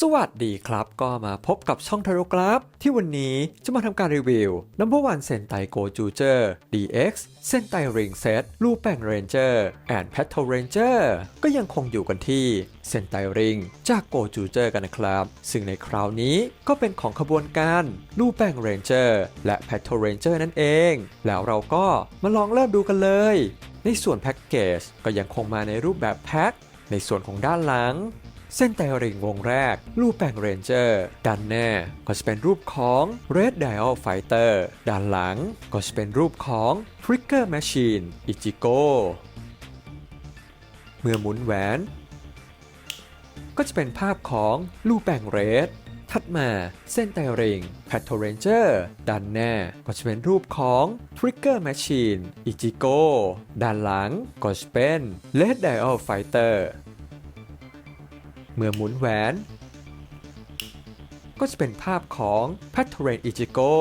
สวัสดีครับ ก็มาพบกับช่องทารกราฟที่วันนี้จะมาทำการรีวิว Number One เซนไตโกจูเจอร์ DX เซนไตริงเซตลูแปงเรนเจอร์แอนด์แพทโทเรนเจอร์ก็ยังคงอยู่กันที่เซนไตริงจากโกจูเจอร์กันนะครับ ซึ่งในคราวนี้ก็เป็นของขบวนการลูแปงเรนเจอร์และแพทโทเรนเจอร์นั่นเอง แล้วเราก็มาลองเริ่มดูกันเลย ในส่วนแพ็กเกจก็ยังคงมาในรูปแบบแพ็คในส่วนของด้านหลัง เส้นไตรริงวงแรก รูปแปลงเรนเจอร์ด้านหน้าก็จะเป็นรูปของ Red Dial Fighter ด้านหลังก็จะเป็นรูปของ Trigger Machine Ichigo เมื่อหมุนแหวน ก็จะเป็นภาพของลูปแปงเรดถัดมาเส้นไตรริง p a t o Ranger ด้านหน้าก็จะเป็นรูปของ Trigger Machine Ichigo ด้านหลังก็จะเป็น Red Dial Fighter เมื่อหมุนแหวน ก็จะเป็นภาพของ p a t r a i n Ichigo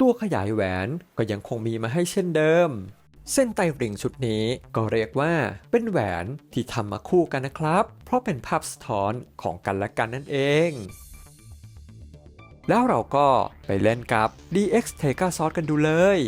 ตัวขยายแหวนก็ยังคงมีมาให้เช่นเดิม เส้นไตรริงชุดนี้ก็เรียกว่าเป็นแหวนที่ทำมาคู่กันนะครับ เพราะเป็นภาพสะท้อนของกันและกันนั่นเอง แล้วเราก็ไปเล่นกับ DX t e g a s o u s กันดูเลย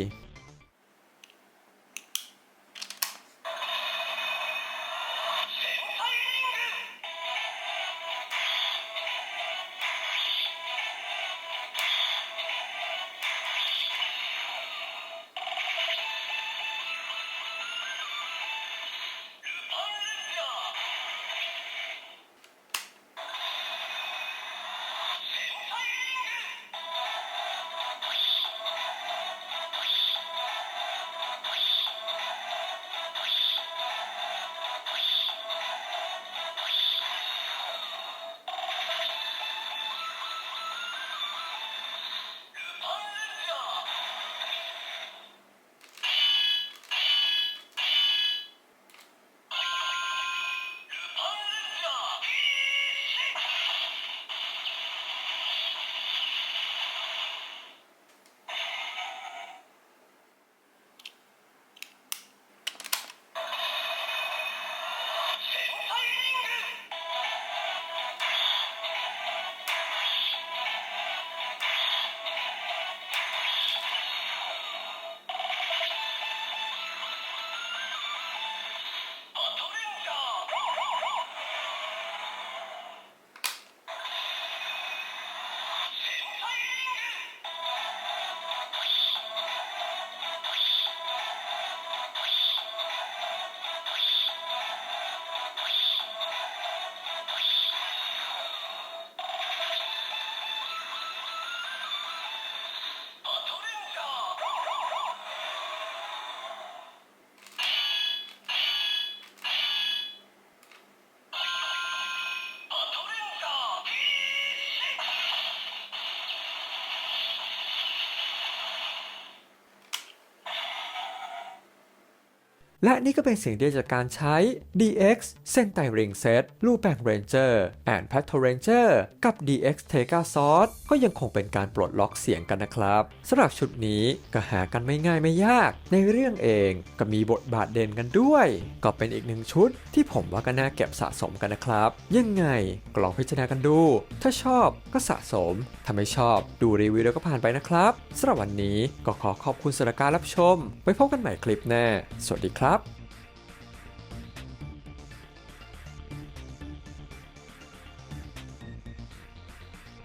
และนี่ก็เป็นเสียงเดียวจากการใช้ DX เส้นไตริงเซตลูปงเรนเจอร์ and p a t o Ranger กับ DX t e g a s o u s ก็ยังคงเป็นการปลดล็อกเสียงกันนะครับสำหรับชุดนี้ก็หากันไม่ง่ายไม่ยาก ในเรื่องเองก็มีบทบาทเด่นกันด้วย ก็เป็นอีกหนึ่งชุดที่ผมว่าก็น่าเก็บสะสมกันนะครับ ยังไงกลองพิจารณากันดู ถ้าชอบก็สะสม ถ้าไม่ชอบดูรีวิวแล้วก็ผ่านไปนะครับสำหรับวันนี้ก็ขอขอบคุณสำหรับการรับชม ไว้พบกันใหม่คลิปหน้าสวัสดีครับ샵